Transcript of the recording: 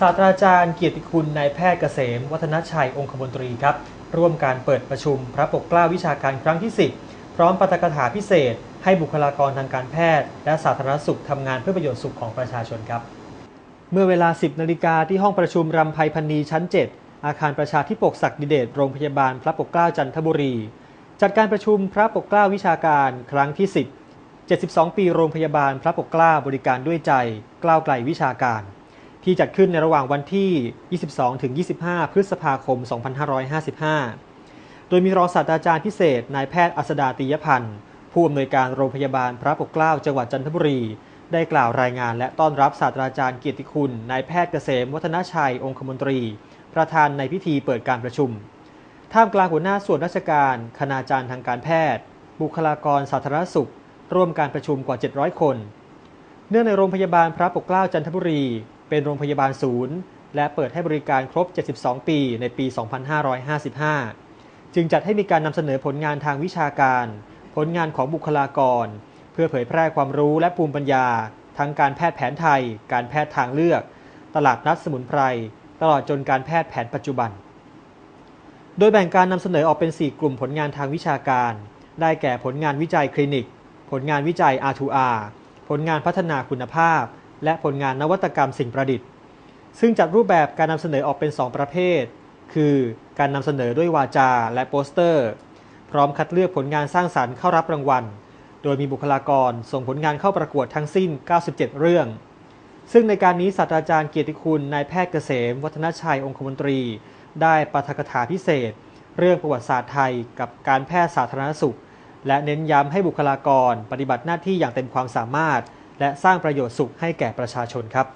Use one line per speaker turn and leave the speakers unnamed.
ศาสตราจารย์เกียรติคุณนายแพทย์เกษม วัฒนชัยองคมนตรีครับ ร่วมการเปิดประชุมพระปกเกล้าวิชาการครั้งที่ 10 พร้อมปาฐกถาพิเศษ ให้บุคลากรทางการแพทย์ และสาธารณสุขทำงานเพื่อประโยชน์สุขของประชาชนครับ เมื่อเวลา 10 นาฬิกาที่ห้องประชุมรำไพพันนีชั้น 7 อาคารประชาธิปกศักดิเดชโรงพยาบาลพระปกเกล้าจันทบุรี จัดการประชุมพระปกเกล้าวิชาการครั้งที่ 10 72 ปีโรงพยาบาลพระปกเกล้าบริการด้วยใจกล้าวไกลวิชาการ ที่จัดขึ้นในระหว่างวันที่ 22-25 พฤษภาคม 2555 โดยมีรองศาสตราจารย์พิเศษนายแพทย์อัสดาตียพันธ์ ผู้อำนวยการโรงพยาบาลพระปกเกล้าจังหวัดจันทบุรี ได้กล่าวรายงานและต้อนรับศาสตราจารย์เกียรติคุณนายแพทย์เกษมวัฒนชัยองคมนตรี ประธานในพิธีเปิดการประชุม ท่ามกลางหัวหน้าส่วนราชการ คณาจารย์ทางการแพทย์ บุคลากรสาธารณสุข ร่วมการประชุมกว่า 700 คน เนื่องในโรงพยาบาลพระปกเกล้าจันทบุรี เป็นโรงพยาบาลศูนย์ และเปิดให้บริการครบ 72 ปีในปี 2555 จึงจัดให้มีการนำเสนอผลงานทางวิชาการ ผลงานของบุคลากร เพื่อเผยแพร่ความรู้และภูมิปัญญา ทั้งการแพทย์แผนไทย การแพทย์ทางเลือก ตลาดนัดสมุนไพร ตลอดจนการแพทย์แผนปัจจุบัน โดยแบ่งการนำเสนอออกเป็น 4 กลุ่มผลงานทางวิชาการ ได้แก่ผลงานวิจัยคลินิก ผลงานวิจัย R2R ผลงานพัฒนาคุณภาพ และผลงานนวัตกรรมสิ่งประดิษฐ์ ซึ่งจัดรูปแบบการนำเสนอออกเป็น 2 ประเภท คือการนำเสนอด้วยวาจาและโปสเตอร์ พร้อมคัดเลือกผลงานสร้างสรรค์เข้ารับรางวัล โดยมีบุคลากรส่งผลงานเข้าประกวดทั้งสิ้น 97 เรื่อง ซึ่งในการนี้ศาสตราจารย์เกียรติคุณนายแพทย์เกษม วัฒนชัยองคมนตรี ได้ปาฐกถาพิเศษ เรื่องประวัติศาสตร์ไทย กับการแพทย์สาธารณสุข และเน้นย้ำให้บุคลากร ปฏิบัติหน้าที่อย่างเต็มความสามารถ และสร้างประโยชน์สุขให้แก่ประชาชนครับ